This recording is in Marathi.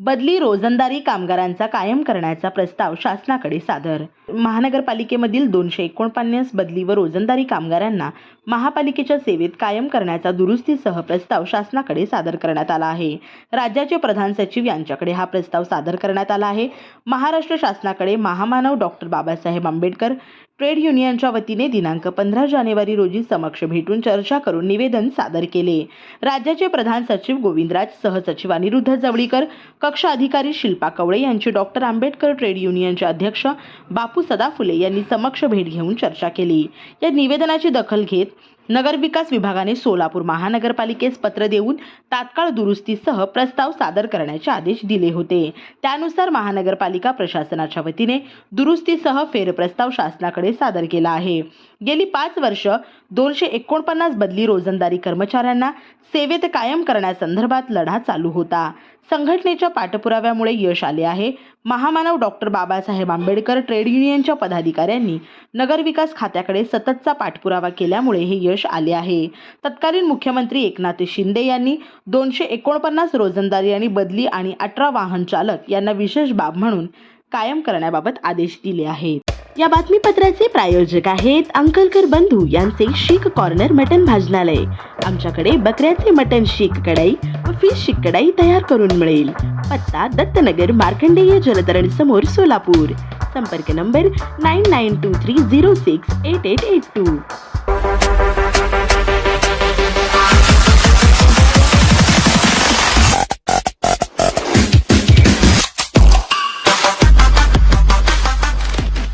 बदली रोजंदारी कामगारांचा कायम करण्याचा प्रस्ताव शासनाकडे सादर. महानगरपालिकेमधील दोनशे एकोणपन्नास बदली व रोजंदारी कामगारांना महापालिकेच्या सेवेत कायम करण्याचा दुरुस्तीसह प्रस्ताव शासनाकडे सादर करण्यात आला आहे. राज्याचे प्रधान सचिव यांच्याकडे हा प्रस्ताव सादर करण्यात आला आहे. महाराष्ट्र शासनाकडे महामानव डॉक्टर बाबासाहेब आंबेडकर ट्रेड युनियनच्या वतीने दिनांक पंधरा जानेवारी रोजी समक्ष भेटून चर्चा करून निवेदन सादर केले. राज्याचे प्रधान सचिव गोविंदराज सहसचिव अनिरुद्ध जवळीकर कक्ष अधिकारी शिल्पा कवळे यांची डॉक्टर आंबेडकर ट्रेड युनियनचे अध्यक्ष बापू सदाफुले यांनी समक्ष भेट घेऊन चर्चा केली. या निवेदनाची दखल घेत नगरविकास विभागाने सोलापूर महानगरपालिकेस पत्र देऊन तात्काळ दुरुस्तीसह प्रस्ताव सादर करण्याचे आदेश दिले होते. त्यानुसार महानगरपालिका प्रशासनाच्या वतीने दुरुस्तीसह फेरप्रस्ताव शासनाकडे सादर केला आहे. गेली पाच वर्ष दोनशे एकोणपन्नास बदली रोजंदारी कर्मचाऱ्यांना सेवेत कायम करण्यासंदर्भात लढा चालू होता. संघटनेच्या पाठपुराव्यामुळे यश आले आहे. महामानव डॉक्टर बाबासाहेब आंबेडकर ट्रेड युनियनच्या पदाधिकाऱ्यांनी नगरविकास खात्याकडे सततचा पाठपुरावा केल्यामुळे हे यश आले आहे. तत्कालीन मुख्यमंत्री एकनाथ शिंदे यांनी दोनशे एकोणपन्नास रोजंदारी आणि बदली आणि अठरा वाहन चालक यांना विशेष बाब म्हणून कायम करण्याबाबत आदेश दिले आहेत. या बातमीपत्राचे प्रायोजक आहेत अंकलकर बंधू यांचे शीख कॉर्नर मटन भाजनालय. आमच्याकडे बकऱ्याचे मटन शीख कढाई व फिश शीख कढाई तयार करून मिळेल. पत्ता दत्तनगर मार्कंडेय जलतरण समोर सोलापूर. संपर्क number nine nine two three zero six eight eight eight two.